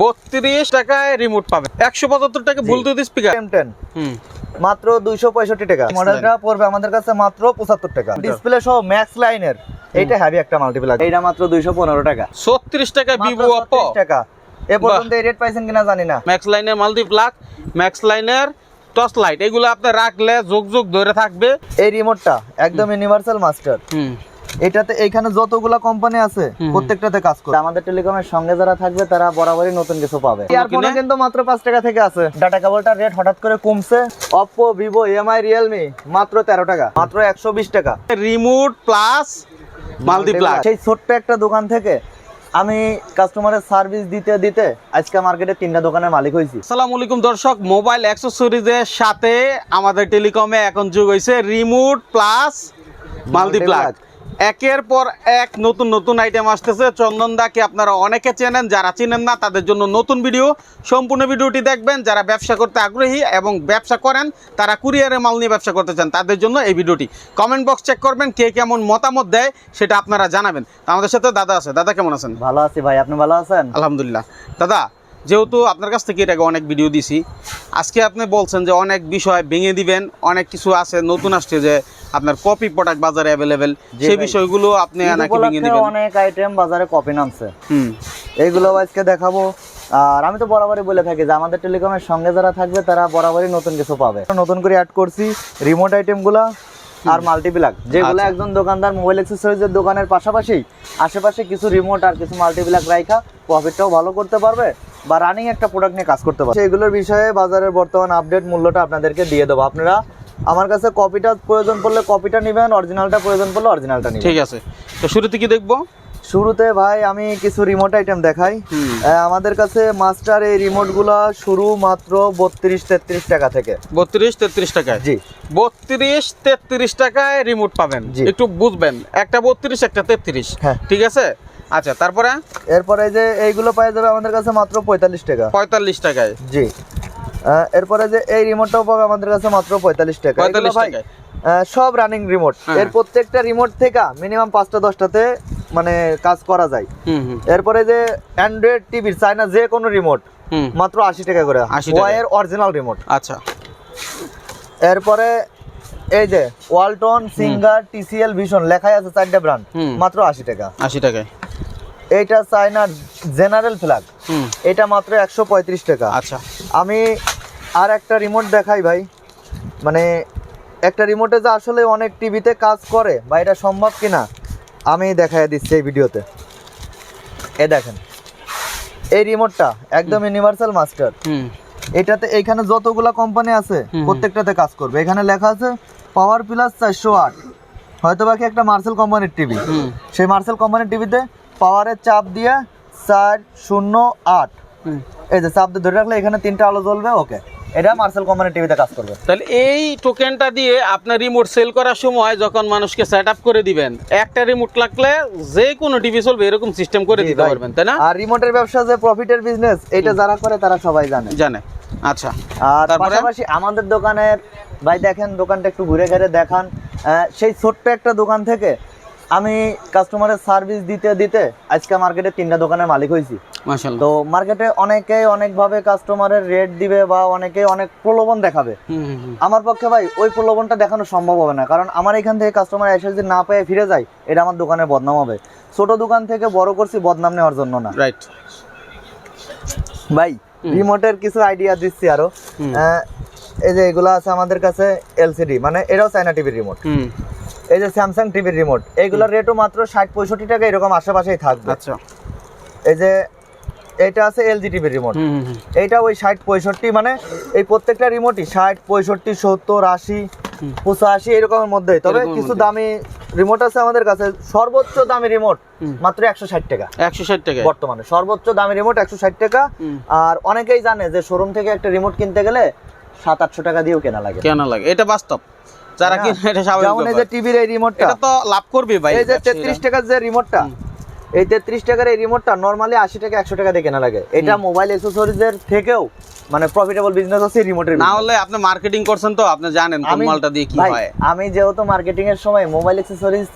বত্রিশ টাকায় রিমোট পাবেন একশো পঁচাত্তর টাকা ব্লুটুথ স্পিকার এম টেন মাত্র দুইশো পঁয়ষট্টি টাকা। মডেলটা পড়বে আমাদের কাছে মাত্র পঁচাত্তর টাকা। ডিসপ্লে সহ ম্যাক্স লাইনের এইটা হ্যাভি একটা মাল্টিপ্লাক এইটা মাত্র দুইশো পনেরো টাকা। ছত্রিশ মাত্র ভিভো অপো টাকা। এ পর্যন্ত এই রেট পাইছেন কিনা জানি না। ম্যাক্স লাইনের মাল্টি প্লাক ম্যাক্স লাইনের টর্চ লাইট এগুলো আপনি রাখলে যোগ যোগ ধরে থাকবে। এই রিমোটটা একদম ইউনিভার্সাল মাস্টার হুম। এটাতে এইখানে যতগুলা কোম্পানি আছে। প্রত্যেকটাতে কাজ করে। আমাদের টেলিকমের সঙ্গে যারা থাকবে তারা বরাবরই নতুন কিছু পাবে। ইয়ারফোনও কিনে? কিন্তু মাত্র পাঁচ টাকা থেকে আছে। ডাটা কেবলটার রেট হঠাৎ করে কমছে। অপো ভিভো এমআই রিয়েলমি মাত্র তেরো টাকা। মাত্র একশো বিশ টাকা। রিমোট প্লাস মাল্টি প্লাক সেই ছোট্ট একটা দোকান থেকে আমি কাস্টমারের সার্ভিস দিতে দিতে আজকে মার্কেটে তিনটা দোকানের মালিক হয়েছি। আসসালামু আলাইকুম দর্শক মোবাইল অ্যাক্সেসরিজের সাথে আমাদের টেলিকমে এখন যুগ হয়েছে রিমোট প্লাস মাল্টি প্লাগ একের পর এক নতুন নতুন আইটেম আসতেছে। চন্দন দাকে আপনারা অনেকে চেনেন যারা চেনেন না তাদের জন্য নতুন ভিডিও সম্পূর্ণ ভিডিওটি দেখবেন যারা ব্যবসা করতে আগ্রহী এবং ব্যবসা করেন তারা কুরিয়ারে মাল নিয়ে ব্যবসা করতে চান তাদের জন্য এই ভিডিওটি কমেন্ট বক্স চেক করবেন কে কেমন মতামত দেয় সেটা আপনারা জানাবেন। আমাদের সাথে দাদা আছে। দাদা কেমন আছেন? ভালো আছি ভাই আপনি ভালো আছেন? আলহামদুলিল্লাহ। দাদা যেহেতু আপনার কাছ থেকে আগে অনেক ভিডিও দিছি। আজকে আপনি বলছেন যে অনেক বিষয় ভেঙে দিবেন অনেক কিছু আছে নতুন আসছে যে আপনার কপি প্রোডাক্ট বাজারে অ্যাভেলেবেল সেই বিষয়গুলো আপনি নাকি ভেঙে দিবেন। অনেক আইটেম বাজারে কপি নামছে। হুম। এইগুলো আজকে দেখাবো। আর আমি তো বরাবরই বলে থাকি যে আমাদের টেলিকমের সঙ্গে যারা থাকবে তারা বরাবরই নতুন কিছু পাবে। নতুন করে অ্যাড করছি রিমোট আইটেমগুলো আর মাল্টিপ্লাক যেগুলো আচ্ছা। একজন দোকানদার মোবাইল অ্যাক্সেসরিজের দোকানের পাশাপাশি আশেপাশে কিছু রিমোট আর কিছু মাল্টিপ্লাক রাইখা প্রফিটটাও ভালো করতে পারবে বা রানিং একটা প্রোডাক্ট নিয়ে কাজ করতে পারবে। সেগুলোর বিষয়ে বাজারের বর্তমান আপডেট মূল্যটা আপনাদেরকে দিয়ে দেবো। আপনারা আমার কাছে কপিটা প্রয়োজন পড়লে কপিটা নেবেন অরিজিনালটা প্রয়োজন পড়লে অরিজিনালটা নেবেন। ঠিক আছে। তো শুরুতে কি দেখব? শুরুতে ভাই আমি কিছু রিমোট আইটেম দেখাই। আমাদের কাছে মাস্টার এই রিমোটগুলো শুরু মাত্র বত্রিশ তেত্রিশ টাকা থেকে। বত্রিশ তেত্রিশ টাকায়? জি। বত্রিশ তেত্রিশ টাকায় রিমোট পাবেন। জি। একটু বুঝবেন। একটা বত্রিশ একটা তেত্রিশ। হ্যাঁ। ঠিক আছে? আচ্ছা তারপরে? এরপরে যে এইগুলো পাওয়া যাবে আমাদের কাছে মাত্র পঁয়তাল্লিশ টাকা। পঁয়তাল্লিশ টাকায়। জি। এরপরে যে এই রিমোটটাও পাবে আমাদের কাছে মাত্র পঁয়তাল্লিশ টাকা। ভাই, সব রানিং রিমোট হ্যাঁ। এর প্রত্যেকটা রিমোট থেকে মিনিমাম পাঁচটা দশটাতে মানে কাজ করা যায়। এরপরে যে অ্যান্ড্রয়েড টিভির চায়না যে কোনো রিমোট মাত্র আশি টাকা করে। 80 টাকা। ওয়াইয়ের অরিজিনাল রিমোট আচ্ছা। এরপরে এই যে ওয়ালটন সিঙ্গার টিসিএল ভিশন লেখাই আছে চারটা ব্র্যান্ড মাত্র আশি টাকা। আশি টাকায়। এইটা চায়নার জেনারেল ফ্ল্যাগ। এটা মাত্র একশো পঁয়ত্রিশ টাকা। আচ্ছা। আমি আর একটা রিমোট দেখাই ভাই। মানে একটা রিমোটে যে আসলে অনেক টিভিতে কাজ করে বা এটা সম্ভব কিনা আমি দেখাই দিচ্ছি এই ভিডিওতে এ দেখেন এই রিমোটটা একদম ইউনিভার্সাল মাস্টার এটাতে এইখানে যতগুলা কোম্পানি আছে প্রত্যেকটাতে কাজ করবে। এখানে লেখা আছে পাওয়ার প্লাস চারশো আট। হয়তো বাকি একটা মার্সেল কোম্পানির টিভি সেই মার্সেল কোম্পানির টিভিতে পাওয়ারের চাপ দিয়ে চার শূন্য আট। এই যে চাপ দিয়ে ধরে রাখলে এখানে তিনটা আলো জ্বলবে ওকে। এটা মার্সেল কোম্পানির টিভিতে কাজ করবে। তাহলে এই টোকেনটা দিয়ে আপনার রিমোট সেল করার সময় যখন মানুষকে সেট আপ করে দিবেন একটা রিমোট লাগলে যে কোনো টিভি চলবে এরকম সিস্টেম করে দিতে পারবেন তাই না? আর রিমোটের ব্যবসা যে প্রফিটের বিজনেস এটা যারা করে তারা সবাই জানে। জানে। আচ্ছা। আর তারপরে? পাশাপাশি আমাদের দোকানের ভাই দেখেন দোকানটা একটু ঘুরে ঘুরে দেখান সেই ছোট্ট একটা দোকান থেকে আমি কাস্টমারের সার্ভিস দিতে দিতে আজকে মার্কেটে তিনটা দোকানের মালিক হয়েছি। তো মার্কেটে অনেকেই অনেকভাবে কাস্টমারের রেট দিবে বা অনেকে অনেক প্রলোভন দেখাবে। আমার পক্ষে ভাই ওই প্রলোভনটা দেখানো সম্ভব হবে না। কারণ আমার এখান থেকে কাস্টমার এসে যদি না পেয়ে ফিরে যায় এটা আমার দোকানের বদনাম হবে। ছোট দোকান থেকে বড় করছি বদনাম নেওয়ার জন্য না। রাইট ভাই রিমোটের কিছু আইডিয়া দিচ্ছি আরও। এই যে এগুলো আছে আমাদের কাছে এলসিডি মানে এটাও চায়না টিভির রিমোট এই যে স্যামসাং টিভির রিমোট এইগুলোর রেটও মাত্র ষাট পঁয়ষট্টি টাকা এরকম আশেপাশেই থাকবে। আচ্ছা। এই যে এটা আছে এলজি টিভির রিমোট। এইটা ওই ষাট পঁয়ষট্টি মানে এই প্রত্যেকটা রিমোটই ষাট পঁয়ষট্টি সত্তর আশি পঁচাশি এরকমের মধ্যে তবে কিছু দামি রিমোট আছে আমাদের কাছে সর্বোচ্চ দামি রিমোট মাত্র একশো ষাট টাকা। একশো ষাট টাকা। বর্তমানে সর্বোচ্চ দামি রিমোট একশো ষাট টাকা। আর অনেকেই জানে যে শোরুম থেকে একটা রিমোট কিনতে গেলে সাত আটশো টাকা দিয়েও কেনা লাগে। কেন লাগে। এটা বাস্তব। যারা। কিনে এটা স্বাভাবিক যেমন এই যে টিভির এই রিমোটটা এটা তো লাভ করবে ভাই এই যে ব্যবসায়ীরা। তেত্রিশ টাকার যে রিমোটটা এই তেত্রিশ টাকার এই রিমোটটা নর্মালি আশি টাকা একশো টাকা দিয়ে কেনা লাগে। এটা মোবাইল অ্যাক্সেসরিজের থেকেও মানে প্রফিটেবল বিজনেস হচ্ছে রিমোটের না হলে আপনি মার্কেটিং করছেন তো আপনি জানেন কোন আমি মালটা দিয়ে কি হয়। আমি যেহেতু মার্কেটিং এর সময় mobile accessories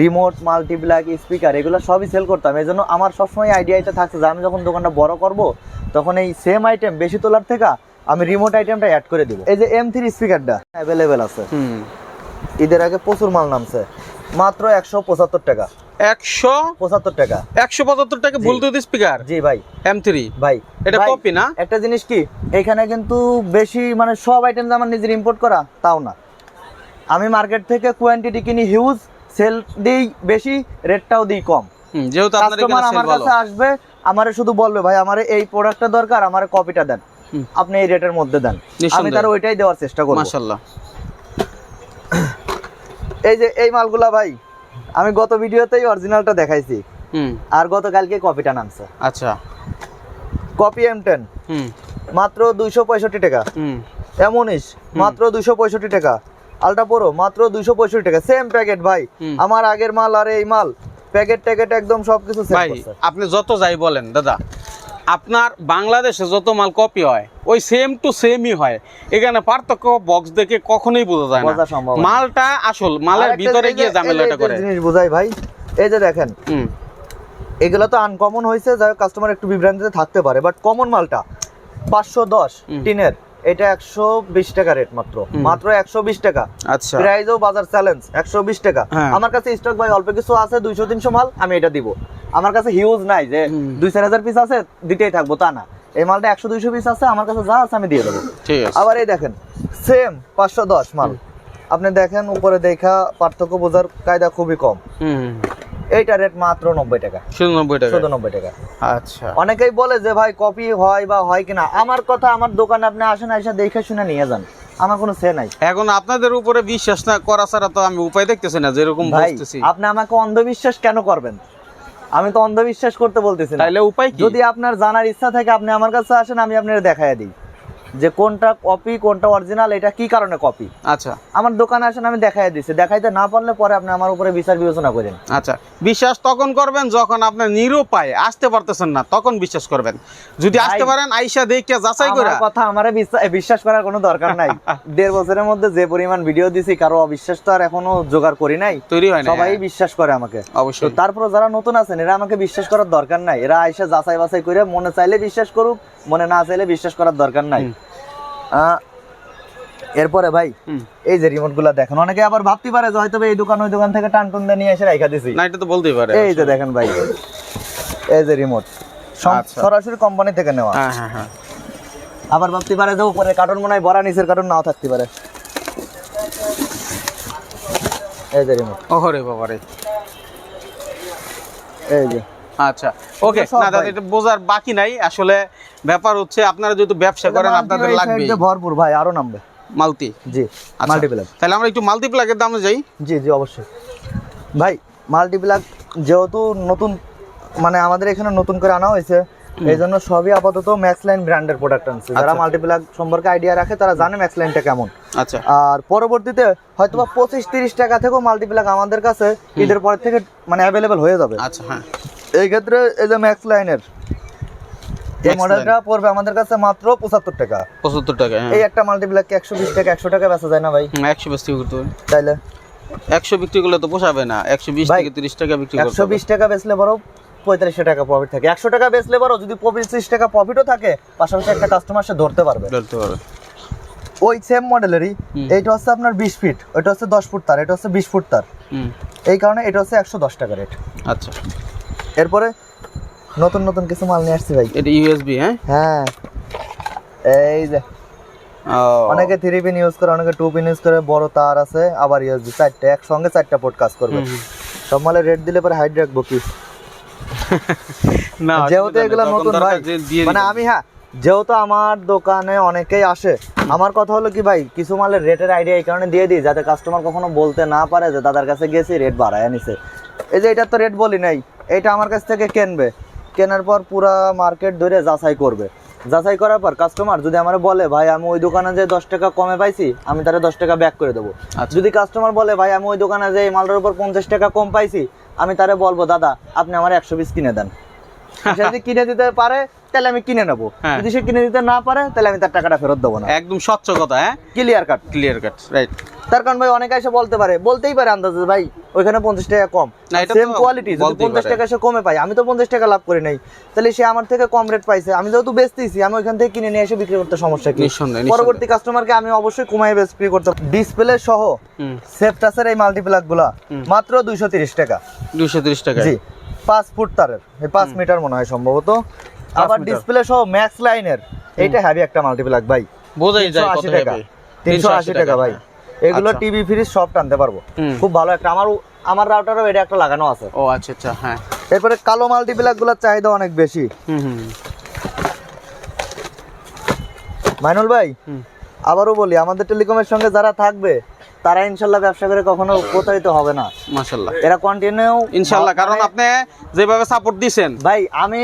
remote multiplug speaker এগুলো সবই সেল করতাম। এই জন্য আমার সবসময় আইডিয়াটা থাকছে যে আমি যখন দোকানটা বড় করব তখন এই সেম আইটেম বেশি তোলার থেকে আমি রিমোট আইটেমটা অ্যাড করে দিব। এই যে এম থ্রি স্পিকারটা অ্যাভেলেবেল আছে। হুম। ঈদের আগে প্রচুর মাল নামছে। মাত্র একশো পঁচাত্তর টাকা। একশো? পঁচাত্তর টাকা। একশো পঁচাত্তর টাকা। ব্লুটুথ স্পিকার জি ভাই। এম থ্রি ভাই এটা কপি না? একটা জিনিস কি? এখানে কিন্তু বেশি মানে সব আইটেম আমার নিজের ইম্পোর্ট করা তাও না। আমি মার্কেট থেকে কোয়ান্টিটি কিনি হিউজ সেল দিই বেশি রেটটাও দিই কম। যেহেতু আমার কাছে আসবে আমারে শুধু বলবে ভাই আমার এই প্রোডাক্টটা দরকার আমার কপিটা দেন। আপনি এই রেটের মধ্যে দেন। আমি তার ওইটাই দেওয়ার চেষ্টা করব। মাশাল্লাহ এই যে এই মালগুলা ভাই আমি গত ভিডিওতেই অরিজিনালটা দেখাইছি। আর গতকালকে কপিটা নামছে। আচ্ছা। কপি এম টেন হুম। মাত্র দুইশো পঁয়ষট্টি টাকা। হুম। এমনিস মাত্র দুইশো পঁয়ষট্টি টাকা। আলটা প্রো মাত্র দুইশো পঁয়ষট্টি টাকা। সেম প্যাকেট ভাই। আমার আগের মাল আর এই মাল প্যাকেট ট্যাকেট একদম সবকিছু আপনি যত যাই বলেন দাদা। আপনার বাংলাদেশে যত মাল কপি হয় ওই সেম টু সেমই হয়। এখানে পার্থক্য বক্স দেখে কখনোই বোঝা যায় না। মালটা আসল মালের ভিতরে গিয়ে ঝামেলাটা করে। জিনিস বুঝাই ভাই এই যে দেখেন এগুলো তো আনকমন হয়েছে যাই কাস্টমার একটু বিভ্রান্তিতে থাকতে পারে বাট কমন মালটা পাঁচশো দশ। টিনের এটা একশো বিশ টাকা রেট মাত্র মাত্র একশো বিশ টাকা। আচ্ছা। প্রাইজও বাজার চ্যালেঞ্জ একশো বিশ টাকা। হ্যাঁ। আমার কাছে স্টক ভাই অল্প কিছু আছে দুইশো তিনশো মাল আমি এটা দিব। আমার কাছে হিউজ নাই যে দুই চার হাজার পিস আছে দিতেই থাকব তা না। এই মালটা একশো দুইশো পিস আছে আমার কাছে যা আছে আমি দিয়ে দেবো। আবার এই দেখেন সেম পাঁচশো দশ মাল। আপনি দেখেন উপরে দেখা পার্থক্য বোঝার কায়দা খুবই কম। এইটা রেট মাত্র নব্বই টাকা। শুধু নব্বই টাকা। শুধু নব্বই টাকা। আচ্ছা। অনেকেই বলে যে ভাই কপি হয় বা হয় কিনা? আমার কথা আমার দোকানে আপনি আসেন এসে দেখে শুনে নিয়ে যান। আমার কোনো সে নাই। এখন আপনাদের উপরে বিশ্বাস না করা ছাড়া তো আমি উপায় দেখতেছি না যেরকম ভাই আপনি আমাকে অন্ধবিশ্বাস কেন করবেন? আমি তো অন্ধবিশ্বাস করতে বলতেছি না। তাইলে উপায় কি? যদি আপনার জানার ইচ্ছা থাকে আপনি আমার কাছে আসেন আমি আপনার দেখাই দিই। যে কোনটা কপি কোনটা অরিজিনাল এটা কি কারণে কপি আচ্ছা। আমার দোকানে আসেন আমি দেখাই দিচ্ছি দেখাইতে না পারলে পরে আপনি আমার উপরে বিচার বিবেচনা করেন। আচ্ছা। বিশ্বাস তখন করবেন যখন আপনি নিরুপায় আসতে পারতেছেন না তখন বিশ্বাস করবেন। যদি আসতে পারেন আইসা দেখে যাচাই করে কথা আমারে বিশ্বাস করার কোনো দরকার নাই। দেড় বছরের মধ্যে যে পরিমাণ ভিডিও দিছি কারও অবিশ্বাস তো আর এখনও জোগাড় করি নাই। তৈরি হয় সবাই বিশ্বাস করে আমাকে। অবশ্যই। তারপর যারা নতুন আছেন এরা আমাকে বিশ্বাস করার দরকার নাই। এরা আইসা যাচাই বাছাই করে মনে চাইলে বিশ্বাস করুক মনে না চাইলে বিশ্বাস করার দরকার নাই। এরপরে ভাই এই যে রিমোটগুলা দেখেন অনেকে আবার ভাবতে পারে যে হয়তো এই দোকান ওই দোকান থেকে টান টুন দিয়ে নিয়ে এসে রাখা দিছি। না এটা তো বলতেই পারে এই যে দেখেন ভাই এই যে রিমোট আচ্ছা। সরাসরি কোম্পানি থেকে নেওয়া। হ্যাঁ হ্যাঁ হ্যাঁ। আবার ভাবতে পারে যে উপরে কার্টন মনে হয় ভরা নিচের কার্টন নাও থাকতে পারে। এই যে রিমোট ওহরে বাবারে। এই যে। আচ্ছা ওকে না দাদা এটা বোঝার বাকি নাই। আসলে ব্যাপার হচ্ছে আপনারা যেহেতু ব্যবসা করেন আপনাদের লাগবে ভরপুর ভাই আরও নামবে। মালতি জি আচ্ছা। মাল্টিপ্লাগ তাহলে আমরা একটু মাল্টিপ্লাগের দামে যাই। জি জি অবশ্যই। ভাই মাল্টিপ্লাগ যেহেতু নতুন মানে আমাদের এখানে নতুন করে আনা হয়েছে এই জন্য সবই আপাতত ম্যাক্স লাইন ব্র্যান্ডের প্রোডাক্ট আনছে। যারা আচ্ছা। মাল্টিপ্লাগ সম্পর্কে আইডিয়া রাখে তারা জানে ম্যাক্স লাইনটা কেমন। আচ্ছা। আর পরবর্তীতে হয়তো বা পঁচিশ তিরিশ টাকা থেকেও মাল্টিপ্লাগ আমাদের কাছে ঈদের পর থেকে মানে অ্যাভেলেবেল হয়ে যাবে। আচ্ছা হ্যাঁ। এই ক্ষেত্রে এই যে ম্যাক্স লাইনের এই মডেলটা পড়বে আমাদের কাছে মাত্র পঁচাত্তর টাকা। পঁচাত্তর টাকা হ্যাঁ। এই একটা মাল্টিপ্লাগ একশো বিশ টাকা একশো টাকা বেচা যায় না ভাই? একশো বিক্রি করতে তাইলে? একশো বিক্রি করলে তো পোষাবে না একশো বিশ থেকে তিরিশ টাকা বিক্রি একশো বিশ টাকা বেচলে বড় পঁয়তাল্লিশশো টাকা প্রফিট থাকে। একশো টাকা বেচলে বড় যদি পঁচিশ টাকা প্রফিটও থাকে পাশাপাশি একটা কাস্টমার সে ধরতে পারবে। ধরতে পারবে। ওই সেম মডেলেরই। এইটা হচ্ছে আপনার বিশ ফিট ওইটা হচ্ছে দশ ফুট তার এটা হচ্ছে বিশ ফুট তার। হুম। এই কারণে এটা হচ্ছে একশো দশ টাকা রেট আচ্ছা। এরপরে নতুন নতুন কিছু মাল নিয়ে আসছি ভাই। এটা ইউএসবি হ্যাঁ? হ্যাঁ। এই যে অনেকে থ্রি পিন ইউজ করে অনেকে টু পিন ইউজ করে বড় তার আছে আবার ইউএসবি চারটে একসঙ্গে চারটা পোর্ট কাজ করবে। সব মালের রেট দিলে পরে হাইড রাখব কি? না যেহেতু এগুলো নতুন ভাই মানে আমি হ্যাঁ যেহেতু আমার দোকানে অনেকেই আসে আমার কথা হলো কি ভাই কিছু মালের রেটের আইডিয়া এই কারণে দিয়ে দিই যাতে কাস্টমার কখনো বলতে না পারে যে দাদার কাছে গেছি রেট বাড়ায় নিছে এই যে এটা তো রেট বলি নাই। এটা আমার কাছ থেকে কেনবে? কেনার পর পুরা মার্কেট ধরে যাচাই করবে। যাচাই করার পর কাস্টমার যদি আমার বলে ভাই আমি ওই দোকানে যে দশ টাকা কমে পাইছি আমি তারা দশ টাকা ব্যাক করে দেবো। আচ্ছা। যদি কাস্টমার বলে ভাই আমি ওই দোকানে যে মালটার উপর পঞ্চাশ টাকা কম পাইছি আমি তারা বলব দাদা আপনি আমার একশো পিস কিনে দেন। কিনে দিতে পারে তাহলে আমি কিনে নেব। হ্যাঁ। যদি সে কিনে দিতে না পারে তাহলে আমি তার টাকাটা ফেরত দেবো না। একদম স্বচ্ছ কথা হ্যাঁ? Clear cut clear cut right তার কারণ ভাই অনেকে এসে বলতে পারে বলতেই পারে আন্দাজে ভাই ওইখানে পঞ্চাশ টাকা কম। সেম কোয়ালিটি যদি পঞ্চাশ। টাকা সে কমে পাই আমি তো পঞ্চাশ টাকা লাভ করি নাই। তাহলে সে আমার থেকে কম রেট পাইছে। আমি যেহেতু বেচতেছি আমি ওইখান থেকে কিনে নিয়ে এসে বিক্রি করতে সমস্যা কি। পরবর্তী কাস্টমারকে আমি অবশ্যই কমাই বিক্রি করতে ডিসপ্লে সহ সেফ টাচের এই মাল্টিপ্লাকগুলা মাত্র দুইশো তিরিশ টাকা। দুশো তিরিশ টাকা জি পাঁচ ফুট তারের। এই পাঁচ মিটার মনে হয় সম্ভবত। আবার ডিসপ্লে সহ ম্যাক্স লাইনের এইটা হ্যাভি একটা মাল্টিপ্লাক ভাই। বোঝাই যায় কত টাকা। হবে তিনশো আশি টাকা ভাই। এগুলো আচ্ছা। টিভি ফ্রিজ সব টানতে পারব। খুব ভালো একটা। আমার আমার রাউটারও এটা একটা লাগানো আছে। ও আচ্ছা আচ্ছা হ্যাঁ। এরপরে কালো মাল্টিপ্লাকগুলোর চাহিদা অনেক বেশি। হুম হুম। মাইনুল ভাই হুম। আবারও বলি আমাদের টেলিকমের সঙ্গে যারা থাকবে তারা ইনশাল্লাহ ব্যবসা করে কখনো প্রতারিত হবে না। মাশাল্লাহ। এরা কন্টিনিউ ইনশাল্লাহ কারণ আপনি যেভাবে সাপোর্ট দিছেন। ভাই আমি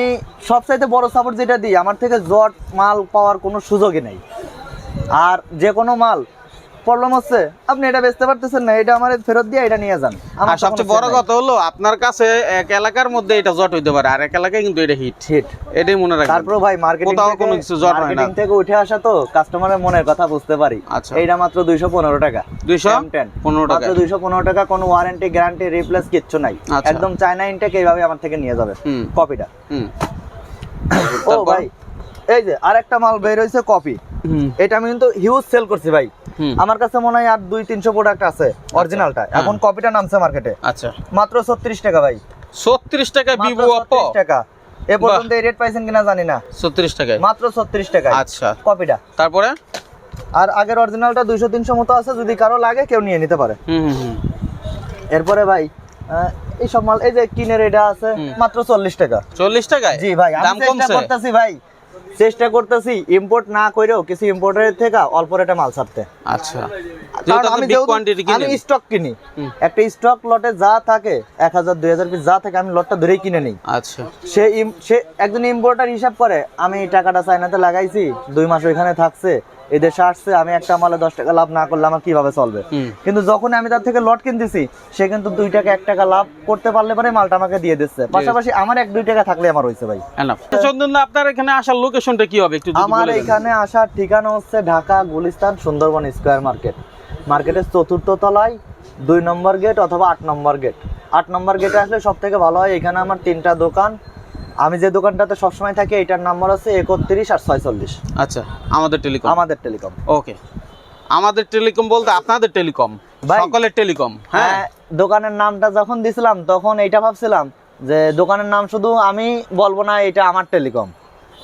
সবচাইতে বড় সাপোর্ট যেটা দিই আমার থেকে জট মাল পাওয়ার কোনো সুযোগই নেই। আর যে কোনো মাল প্রবলেম হচ্ছে আপনি এটা বেচতে পারতেছেন না এটা আমার ফেরত দিয়ে এটা নিয়ে যান। আর সবচেয়ে বড় কথা হলো আপনার কাছে এক এলাকার মধ্যে এটা জট হইতে পারে আর এক এলাকায় কিন্তু এটা হিট হিট এটাই মনে রাখবেন। তারপর ভাই মার্কেটিং কোথাও কোনো কিছু জট হয় না। থেকে উঠে আসা তো কাস্টমারের মনের কথা বুঝতে পারি। আচ্ছা। এইটা মাত্র দুইশো পনেরো টাকা। দুইশো M10 টাকা। মাত্র দুইশো পনেরো টাকা কোনো ওয়ারেন্টি গ্যারান্টি রিপ্লেস কিচ্ছু নাই। আচ্ছা। একদম চায়না ইনটেক এইভাবে আমার থেকে নিয়ে যাবে। কপিটা হুম। ও ভাই এই যে আরেকটা মাল বের হয়েছে কপি এটা আমি কিন্তু হিউজ সেল করছি ভাই। আমার কাছে মনে হয় আর দুই তিনশো প্রোডাক্ট আছে অরিজিনালটা হ্যাঁ। এখন কপিটা নামছে মার্কেটে আচ্ছা। মাত্র ছত্রিশ টাকা ভাই। ছত্রিশ ভিভো অপো টাকা। এ পর্যন্ত এই রেট পাইছেন কিনা জানি না। ছত্রিশ টাকায়? মাত্র ছত্রিশ টাকা আচ্ছা। কপিটা তারপরে? আর আগের অরিজিনালটা দুইশো তিনশো মতো আছে যদি কারও লাগে কেউ নিয়ে নিতে পারে। এরপরে ভাই আহ, এই সব মাল এই যে কিনের এটা আছে মাত্র চল্লিশ টাকা। চল্লিশ টাকায়? জি ভাই দাম কমছে? করতেছি ভাই। চেষ্টা করতেছি ইম্পোর্ট না করেও কিছু ইম্পোর্টারের থেকে অল্প রেটে মাল ছাড়তে। আচ্ছা। আমি স্টক কিনি। একটা স্টক লটে যা থাকে এক হাজার দুই হাজার পিস যা থাকে আমি লটটা ধরেই কিনে নিই। আচ্ছা। সে সে একজন ইম্পোর্টার হিসাব করে আমি টাকাটা চাইনাতে লাগাইছি দুই মাস ওইখানে থাকছে এই দেশে আসছে আমি একটা মালে দশ টাকা লাভ না করলে আমার কীভাবে চলবে? কিন্তু যখন আমি তার থেকে লট কিনতেছি সে কিন্তু দুই টাকা এক টাকা লাভ করতে পারলে পরে মালটা আমাকে দিয়ে দিচ্ছে। পাশাপাশি আমার এক দুই টাকা থাকলে আমার হয়েছে ভাই। চন্দন আপনার এখানে আসার লোকেশনটা কি হবে? একটু আমার এখানে আসার ঠিকানা হচ্ছে ঢাকা গুলিস্তান সুন্দরবন স্কোয়ার মার্কেট। মার্কেটের চতুর্থ তলায় দুই নম্বর গেট অথবা আট নম্বর গেট। আট নম্বর গেটে আসলে সব থেকে ভালো হয় এখানে আমার তিনটা দোকান আমি যে দোকানটাতে সবসময় থাকি এটার নাম্বার আছে একত্রিশ আর ছয়চল্লিশ। আচ্ছা আমাদের টেলিকম। আমাদের টেলিকম। ওকে। আমাদের টেলিকম বলতে আপনাদের টেলিকম সকলের টেলিকম হ্যাঁ? হ্যাঁ দোকানের নামটা যখন দিছিলাম তখন এইটা ভাবছিলাম যে দোকানের নাম শুধু আমি বলব না এটা আমার টেলিকম।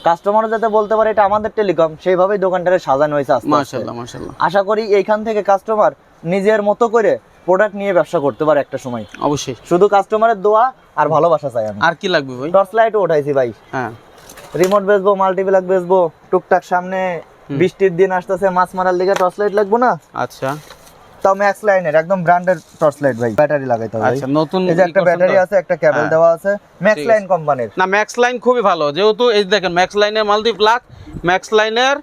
কাস্টমার যাতে বলতে পারে এটা আমাদের টেলিকম সেইভাবেই দোকানটারে সাজানো হয়েছে। মাশাআল্লাহ মাশাআল্লাহ। আশা করি এইখান থেকে কাস্টমার নিজের মতো করে প্রোডাক্ট নিয়ে ব্যবসা করতে পারে একটা সময়। অবশ্যই। শুধু কাস্টমারের দোয়া আর ভালোবাসা চাই আমি। আর কি লাগবে ভাই? টর্চ লাইটও উঠাইছি ভাই। হ্যাঁ। রিমোট বেচবো মাল্টিপ্লাক বেচবো টুকটাক সামনে বৃষ্টির দিন আসতেছে মাছ মারার দিকে টর্চ লাইট লাগবো না? আচ্ছা। তাও ম্যাক্স লাইনের একদম ব্র্যান্ডের টর্চ লাইট ভাই ব্যাটারি লাগাইতে হবে আচ্ছা নতুন এই যে একটা ব্যাটারি আছে একটা কেবল হ্যাঁ। দেওয়া আছে ম্যাক্স লাইন কোম্পানির না ম্যাক্স লাইন খুবই ভালো যেহেতু এই দেখেন ম্যাক্স লাইনের মাল্টি প্লাগ ম্যাক্স লাইনের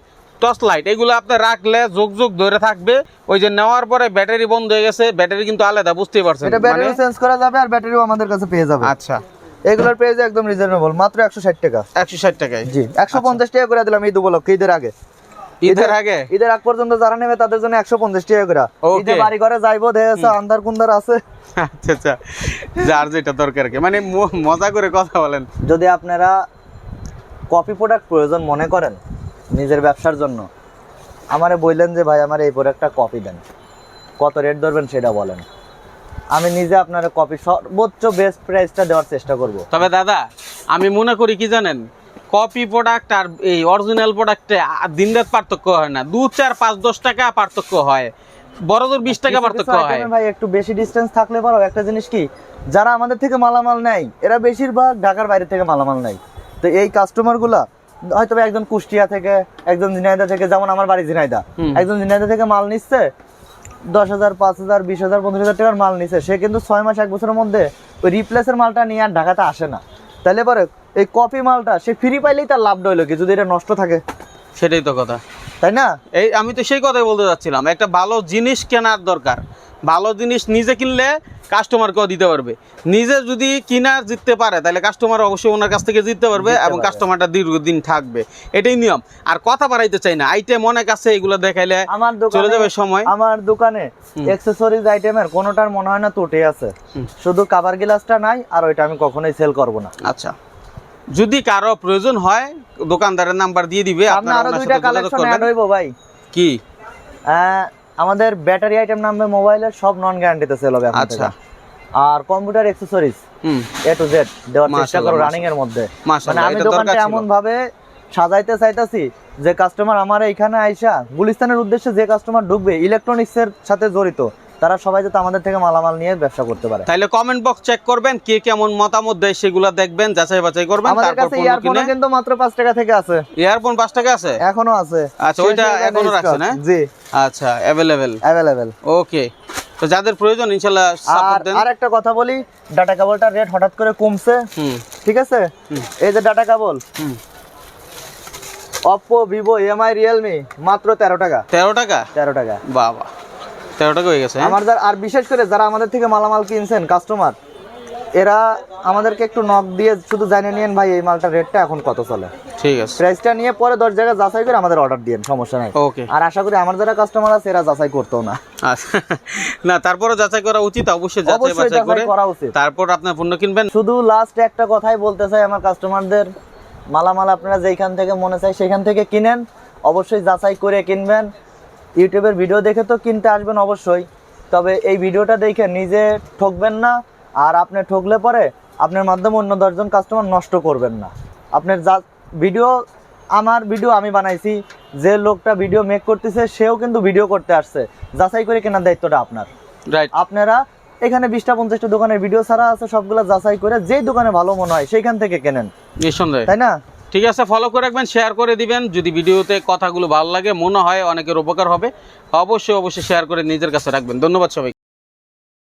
টর্চ লাইট এগুলো আপনি রাখলে যোগ যোগ ধরে থাকবে। ওই যে নেওয়ার পরে ব্যাটারি বন্ধ হয়ে গেছে ব্যাটারি কিন্তু আলাদা বুঝতেই পারছেন। এটা ব্যাটারি মানে- চেঞ্জ করা যাবে আর ব্যাটারিও আমাদের কাছে পেয়ে যাবে। আচ্ছা। এগুলোর প্রাইস একদম রিজনেবল মাত্র একশো ষাট টাকা। একশো ষাট টাকায়। জি একশো পঞ্চাশ টাকা করে দিলাম ঈদ উপলক্ষে ঈদের আগে। ঈদের আগে? ঈদের আগ পর্যন্ত যারা নেবে তাদের জন্য একশো পঞ্চাশ টাকা করে. ঈদে বাড়ি ঘরে যাইবো দেখেছে আন্দার কুন্দার আছে। আচ্ছা আচ্ছা। যার যেটা দরকার কি। মানে মজা করে কথা বলেন। যদি আপনারা কপি প্রোডাক্ট প্রয়োজন মনে করেন নিজের ব্যবসার জন্য। আমারে বললেন যে ভাই আমার এই প্রোডাক্টটা কপি দেন। কত রেট ধরবেন সেটা বলেন। আমি নিজে আপনার কপি সর্বোচ্চ বেস্ট প্রাইসটা দেওয়ার চেষ্টা করব। তবে দাদা আমি মনে করি কি জানেন? কপি প্রোডাক্ট আর এই অরিজিনাল প্রোডাক্টে দিন রাত পার্থক্য হয় না। দু চার পাঁচ দশ টাকা পার্থক্য হয়। বড় জোর বিশ টাকা পার্থক্য হয়। ভাই একটু বেশি ডিস্টেন্স থাকলে পারো। একটা জিনিস কি? যারা আমাদের থেকে মালামাল নেয় এরা বেশিরভাগ ঢাকার বাইরে থেকে মালামাল নেয়। তো এই কাস্টমারগুলা হয়তো একজন কুষ্টিয়া থেকে একজন ঝিনাইদা থেকে যেমন আমার বাড়ি ঝিনাইদা একজন ঝিনাইদা থেকে মাল নিচ্ছে দশ হাজার পাঁচ হাজার বিশ হাজার পঞ্চাশ হাজার টাকার মাল নিচ্ছে। সে কিন্তু ছয় মাস এক বছরের মধ্যে ওই রিপ্লেসের মালটা নিয়ে আর ঢাকাতে আসে না। তাহলে পরে এই কপি মালটা সে ফ্রি পাইলেই তার লাভ হইল কি যদি এটা নষ্ট থাকে? সেটাই তো কথা। তাই না? এই আমি তো সেই কথাই বলতে যাচ্ছিলাম। একটা ভালো জিনিস কেনার দরকার। ভালো জিনিস নিজে কিনলে কাস্টমারকেও দিতে পারবে। নিজে যদি কিনা জিততে পারে তাহলে কাস্টমার অবশ্যই ওনার কাছ থেকে জিততে পারবে এবং কাস্টমারটা দীর্ঘদিন থাকবে। এটাই নিয়ম। আর কথা বাড়াইতে চাই না। আইটেম অনেক আছে এগুলো দেখাইলে আমার চলে যাবে সময়। আমার দোকানে। অ্যাকসেসরিজ আইটেমের কোনোটার মনে হয় না ত্রুটি আছে। শুধু কাভার গ্লাসটা নাই আর ওইটা আমি কখনোই সেল করব না। আচ্ছা। যদি কারও প্রয়োজন হয় দোকানদারের নাম্বার দিয়ে দিবে আপনারা আরও দুইটা কালেকশন অ্যাড হইব ভাই। কি? আমাদের ব্যাটারি আইটেম নামবে মোবাইলের সব নন গ্যারান্টিতে সেল হবে আচ্ছা। আর computer accessories A to Z দেওয়ার চেষ্টা করো রানিং এর মধ্যে। মানে আমি দোকানটা এমন ভাবে সাজাইতে চাইতাছি যে কাস্টমার আমার এখানে আইসা গুলিস্তানের উদ্দেশ্যে যে কাস্টমার ঢুকবে ইলেকট্রনিক্স এর সাথে জড়িত তারা সবাই যাতে আমাদের থেকে মালামাল নিয়ে ব্যবসা করতে পারে। তাহলে কমেন্ট বক্স চেক করবেন কে কেমন মতামত দেয় সেগুলো দেখবেন যাচাই বাছাই করবেন আমাদের কাছে ইয়ারফোন কিন্তু মাত্র পাঁচ টাকা থেকে আছে। ইয়ারফোন পাঁচ টাকা আছে? এখনও আছে। আচ্ছা, ওইটা এখনও রাখছেন, হ্যাঁ? জি। আচ্ছা অ্যাভেলেবেল অ্যাভেলেবেল ওকে তো যাদের প্রয়োজন ইনশাআল্লাহ সাপোর্ট দেন। আর একটা কথা বলি ডাটা কেবলটার রেট হঠাৎ করে কমছে। হুম। ঠিক আছে? এই যে ডাটা কেবল হুম। অপো ভিভো এমআই রিয়েলমি মাত্র তেরো টাকা। তেরো টাকা? তেরো টাকা। বাবা। তেরো টাকা হয়ে গেছে? আমার যারা আর বিশেষ করে যারা আমাদের থেকে মালামাল কিনছেন কাস্টমার এরা আমাদেরকে একটু নক দিয়ে শুধু জানিয়ে ভাই এই মালটার রেটটা এখন কত চলে? ঠিক আছে। প্রাইসটা নিয়ে পরে দশ জায়গায় যাচাই করে আমাদের অর্ডার সমস্যা নাই। ওকে আর আশা করি আমার যারা কাস্টমার আছে এরা যাচাই করতেও না। আচ্ছা। না তারপরে যাচাই করা উচিত অবশ্যই যাচাই বাছাই করে করা উচিত। তারপর আপনার পণ্য কিনবেন। শুধু লাস্ট একটা কথাই বলতে চাই আমার কাস্টমারদের মালামাল আপনারা যেখান থেকে মনে চাই সেখান থেকে কিনেন অবশ্যই যাচাই করে কিনবেন। ইউটিউবের ভিডিও দেখে তো কিনতে আসবেন অবশ্যই তবে এই ভিডিওটা দেখে নিজে ঠকবেন না আর আপনি ঠকলে পরে আপনার মাধ্যমে অন্য দশজন কাস্টমার নষ্ট করবেন না। আপনার যা ভিডিও আমার ভিডিও আমি বানাইছি যে লোকটা ভিডিও মেক করতেছে সেও কিন্তু ভিডিও করতে আসছে যাচাই করে কেনার দায়িত্বটা আপনার। রাইট আপনারা এখানে বিশটা পঞ্চাশটা দোকানের ভিডিও ছাড়া আছে সবগুলো যাচাই করে যেই দোকানে ভালো মনে হয় সেইখান থেকে কেনেন। তাই না? ঠিক আছে ফলো করে রাখবেন শেয়ার করে দিবেন। যদি ভিডিওতে কথাগুলো ভালো লাগে, মনে হয় অনেকের উপকার হবে, অবশ্যই অবশ্যই শেয়ার করে নিজের কাছে রাখবেন। ধন্যবাদ সবাইকে।